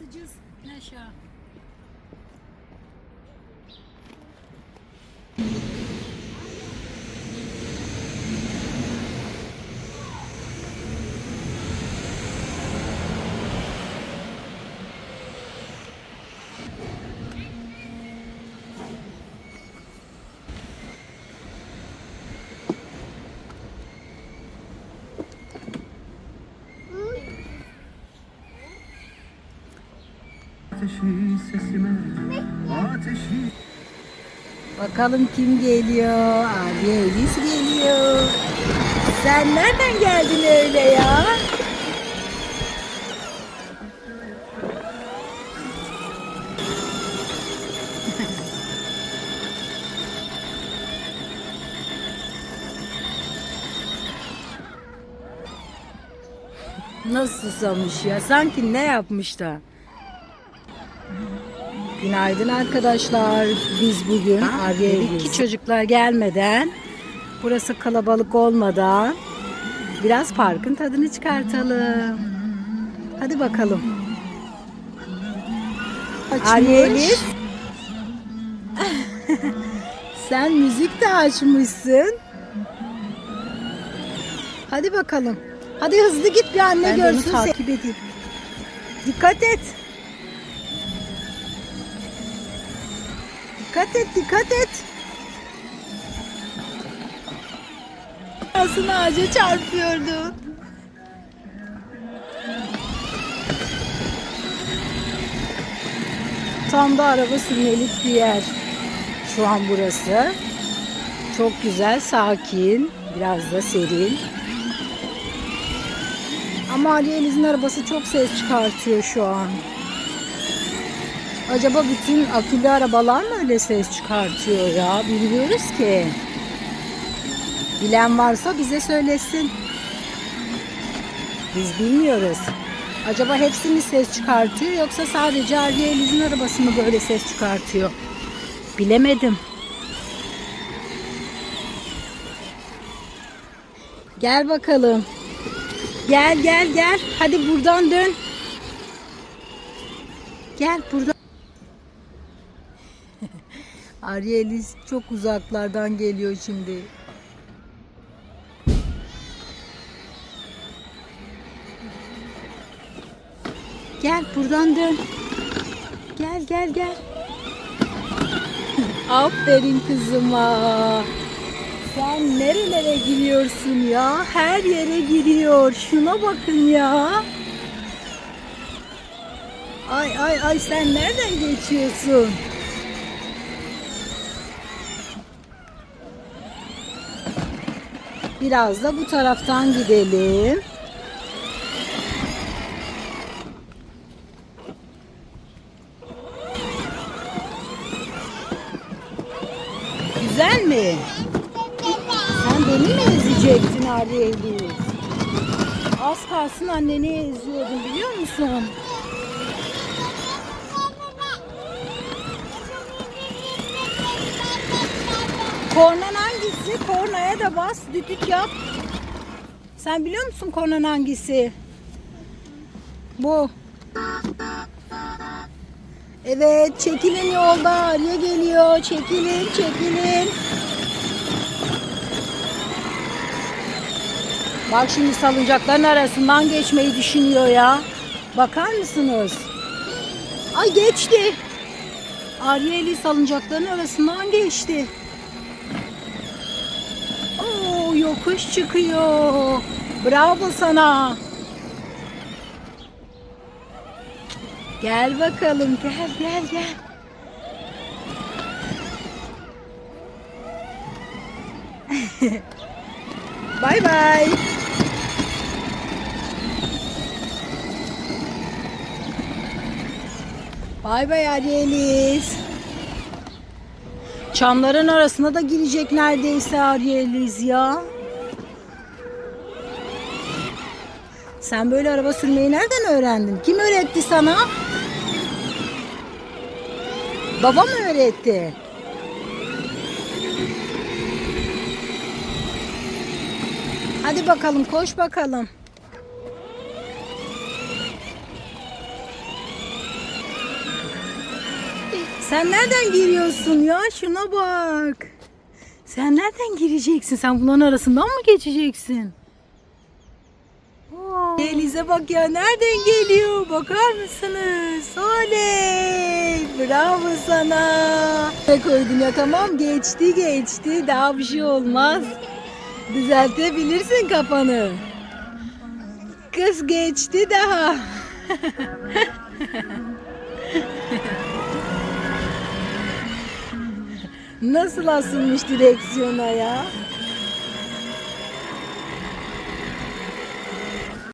basacağız pleasure. Ateşi sesime Ateşi Bakalım kim geliyor? Abi Elis geliyor. Sen nereden geldin öyle ya? Nasıl susamış ya? Sanki ne yapmış da? Günaydın arkadaşlar. Biz bugün dedik ki çocuklar gelmeden, burası kalabalık olmadan biraz parkın tadını çıkartalım. Hadi bakalım. Aryelis. Sen müzik de açmışsın. Hadi bakalım. Hadi hızlı git bir anne Ben görsün. takip edeyim. Dikkat et. Dikkat et, dikkat et. Aslında ağaca çarpıyordu. Tam da araba sürmelik bir yer. Şu an burası. Çok güzel, sakin, biraz da serin. Ama Ali arabası çok ses çıkartıyor şu an. Acaba bütün akülü arabalar mı öyle ses çıkartıyor ya? Bilmiyoruz ki. Bilen varsa bize söylesin. Biz bilmiyoruz. Acaba hepsi mi ses çıkartıyor yoksa sadece Arya Eliz'in arabası mı böyle ses çıkartıyor? Bilemedim. Gel bakalım. Gel gel gel. Hadi buradan dön. Gel buradan. Arya Elis çok uzaklardan geliyor şimdi. Gel buradan dön. Gel gel gel. Aferin kızıma. Sen nerelere giriyorsun ya? Her yere giriyor. Şuna bakın ya. Ay ay ay sen nereden geçiyorsun? Biraz da bu taraftan gidelim. Güzel mi? Sen beni mi ezecektin Arya? Az kalsın anneni eziyordun biliyor musun? Hangisi? Kornaya da bas, düdük yap. Sen biliyor musun kornan hangisi? Bu. Evet, çekilin yolda. Arya geliyor. Çekilin, çekilin. Bak şimdi salıncakların arasından geçmeyi düşünüyor ya. Bakar mısınız? Ay geçti. Arya eli salıncakların arasından geçti. Yokuş çıkıyor. Bravo sana. Gel bakalım gel gel gel. Bay bay. Bay bay Arieliz. Çamların arasına da girecek neredeyse Arieliz ya. Sen böyle araba sürmeyi nereden öğrendin? Kim öğretti sana? Baba mı öğretti? Hadi bakalım koş bakalım. Sen nereden giriyorsun ya? Şuna bak. Sen nereden gireceksin? Sen bunların arasından mı geçeceksin? Elize bak ya nereden geliyor? Bakar mısınız? Oley! Bravo sana. Ne koydun ya tamam geçti geçti. Daha bir şey olmaz. Düzeltebilirsin kafanı. Kız geçti daha. Nasıl asılmış direksiyona ya?